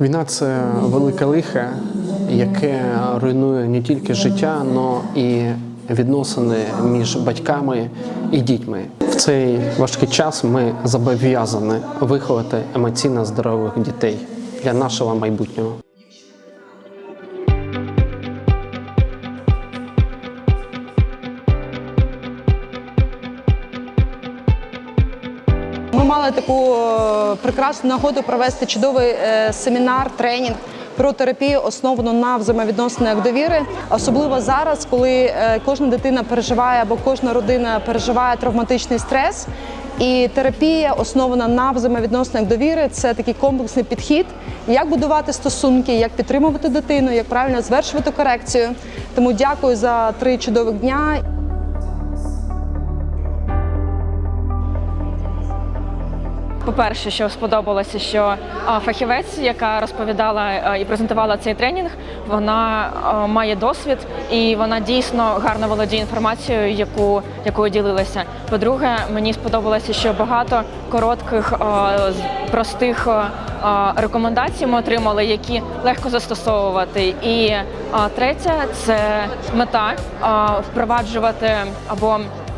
Війна це велике лихе, яке руйнує не тільки життя, але і відносини між батьками і дітьми. В цей важкий час ми зобов'язані виховати емоційно здорових дітей для нашого майбутнього. Мали таку е, прекрасну нагоду провести чудовий е, семінар, тренінг про терапію, основану на взаємовідносинах довіри. Особливо зараз, коли е, кожна дитина переживає або кожна родина переживає травматичний стрес. І терапія, основана на взаємовідносинах довіри, це такий комплексний підхід, як будувати стосунки, як підтримувати дитину, як правильно звершувати корекцію. Тому дякую за три чудових дня. По-перше, що сподобалося, що фахівець, яка розповідала і презентувала цей тренінг, вона має досвід і вона дійсно гарно володіє інформацією, яку якою ділилася. По-друге, мені сподобалося, що багато коротких, простих а, а, рекомендацій ми отримали, які легко застосовувати. І третє це мета впроваджувати або е,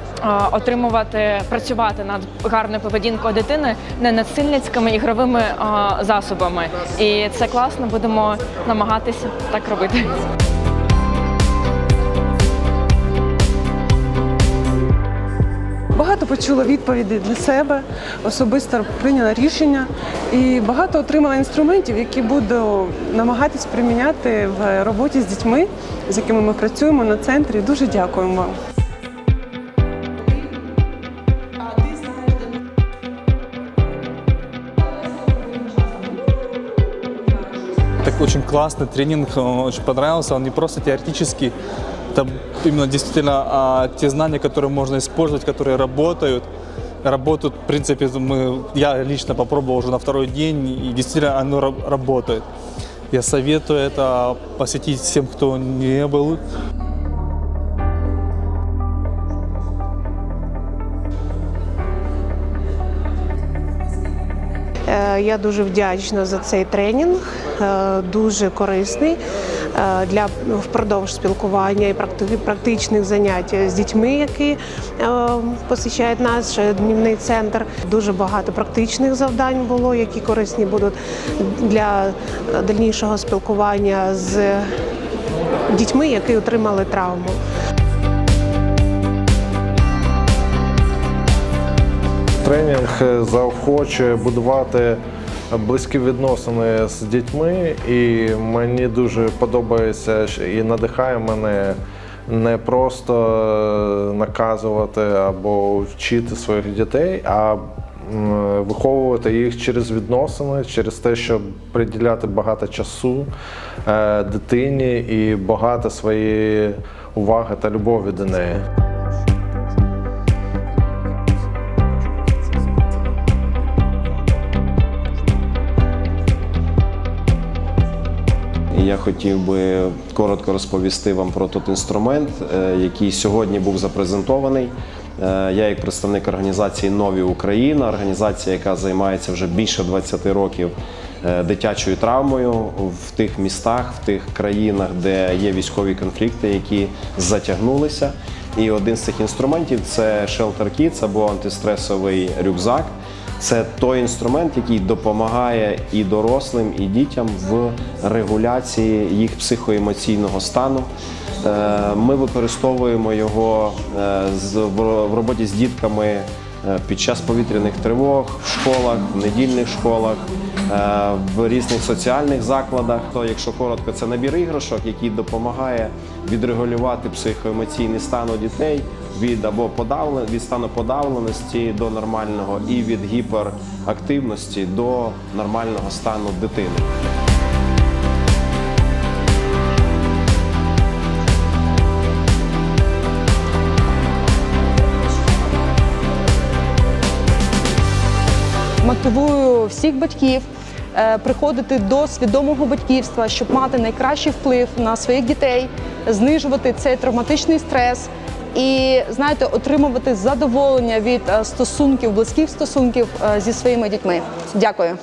отримувати, працювати над гарною поведінкою дитини не насильницькими ігровими е, засобами. І це класно, будемо намагатися так робити. Багато почула відповідей для себе, особисто прийняла рішення і багато отримала інструментів, які буду намагатись приміняти в роботі з дітьми, з якими ми працюємо на центрі. Дуже дякуємо вам. очень классный тренинг, он очень понравился. Он не просто теоретический, это именно действительно а, те знания, которые можно использовать, которые работают. Работают, в принципе, мы, я лично попробовал уже на второй день, и действительно оно ра- работает. Я советую это посетить всем, кто не был. Я дуже вдячна за цей тренінг, е, дуже корисний е, для впродовж спілкування і практичних занять з дітьми, які е, посещають наш днівний центр. Дуже багато практичних завдань було, які корисні будуть для дальнішого спілкування з дітьми, які отримали травму. Тренінг е, заохочує будувати близькі відносини з дітьми, і мені дуже подобається і надихає мене не просто е, наказувати або вчити своїх дітей, а виховувати їх через відносини, через те, щоб приділяти багато часу е, дитині і багато своєї уваги та любові до неї. Я хотів би коротко розповісти вам про той інструмент, е, який сьогодні був запрезентований. Е, Я як представник організації Нові Україна, організація, яка займається вже більше 20 років е, дитячою травмою в тих містах, в тих країнах, де є військові конфлікти, які затягнулися. І один з цих інструментів це Shelter Kids або антистресовий рюкзак. Це той інструмент, який допомагає і дорослим, і дітям в регуляції їх психоемоційного стану. Е, Ми використовуємо його е, в роботі з дітками е, під час повітряних тривог, в школах, в недільних школах, в різних соціальних закладах. То, якщо коротко, це набір іграшок, який допомагає відрегулювати психоемоційний стан у дітей від або подавлен, від стану подавленості до нормального і від гіперактивності до нормального стану дитини. Мотивую всіх батьків е, приходити до свідомого батьківства, щоб мати найкращий вплив на своїх дітей, знижувати цей травматичний стрес і знаєте, отримувати задоволення від е, стосунків, близьких стосунків е, зі своїми дітьми. Дякую.